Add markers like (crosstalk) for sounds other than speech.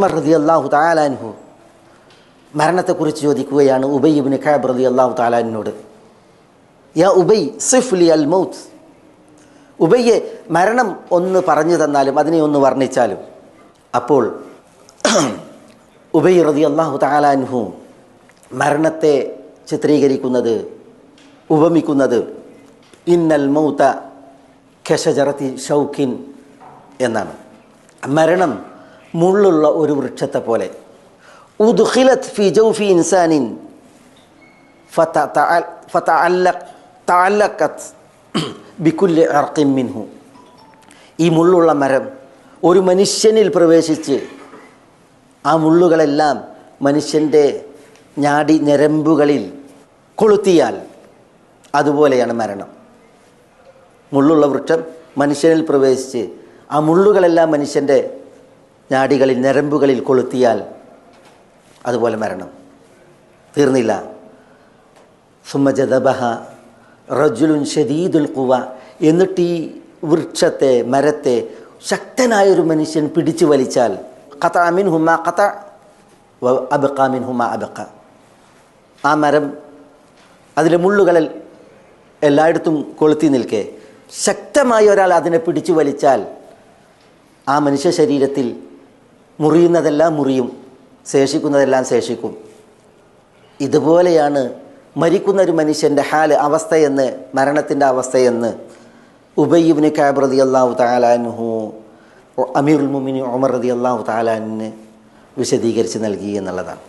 ഉമർ റതി അള്ളാഹു താലാൻഹു മരണത്തെക്കുറിച്ച് ചോദിക്കുകയാണ് ഉബൈ ഇബിന് ഖാബ് റതി അള്ളാഹു താലാനിനോട് യ ഉബൈ സിഫ്ലി അൽ മൗത്ത്. ഉബയ്യെ മരണം ഒന്ന് പറഞ്ഞു തന്നാലും അതിനെ ഒന്ന് വർണിച്ചാലും. അപ്പോൾ (clears throat) ഉബൈ റതി അള്ളാഹു താലാൻഹു മരണത്തെ ചിത്രീകരിക്കുന്നത് ഉപമിക്കുന്നത് ഇന്നൽ മൗത്ത ഖഷജറത്തി ഷൗഖിൻ എന്നാണ്. മരണം മുള്ളുള്ള ഒരു വൃക്ഷത്തെ പോലെ ഉദ്ഖിലത് ഫി ജൗഫി ഇൻസാനിൻ മിൻഹു. ഈ മുള്ളുള്ള മരം ഒരു മനുഷ്യനിൽ പ്രവേശിച്ച് ആ മുള്ളുകളെല്ലാം മനുഷ്യന്റെ ഞാടി ഞരമ്പുകളിൽ കൊളുത്തിയാൽ അതുപോലെയാണ് മരണം. മുള്ളുള്ള വൃക്ഷം മനുഷ്യനിൽ പ്രവേശിച്ച് ആ മുള്ളുകളെല്ലാം മനുഷ്യന്റെ ഞാടികളിൽ ഞരമ്പുകളിൽ കൊളുത്തിയാൽ അതുപോലെ മരണം. തീർന്നില്ല. സുമജദബഹ റജുലുൻ ഷദീദുൽ കുവ എന്നിട്ട് ഈ വൃക്ഷത്തെ മരത്തെ ശക്തനായൊരു മനുഷ്യൻ പിടിച്ചു വലിച്ചാൽ കഥ അമിൻ ഹുമ കഥ അബക്കാമിൻ ഹുമ അബക്ക ആ മരം അതിലെ മുള്ളുകളിൽ എല്ലായിടത്തും കൊളുത്തി നിൽക്കെ. ശക്തമായ ഒരാൾ അതിനെ പിടിച്ചു വലിച്ചാൽ ആ മനുഷ്യ ശരീരത്തിൽ മുറിയുന്നതെല്ലാം മുറിയും ശേഷിക്കുന്നതെല്ലാം ശേഷിക്കും. ഇതുപോലെയാണ് മരിക്കുന്ന ഒരു മനുഷ്യന്റെ ഹാൽ അവസ്ഥയെന്ന് മരണത്തിന്റെ അവസ്ഥയെന്ന് ഉബയ്യുബിന് കാബ് റതി അള്ളാഹു താലാൻഹു അമീർ ഉൽമുമിന് ഒമർ റതി അള്ളാഹു താലാനിന് വിശദീകരിച്ച് നൽകി എന്നുള്ളതാണ്.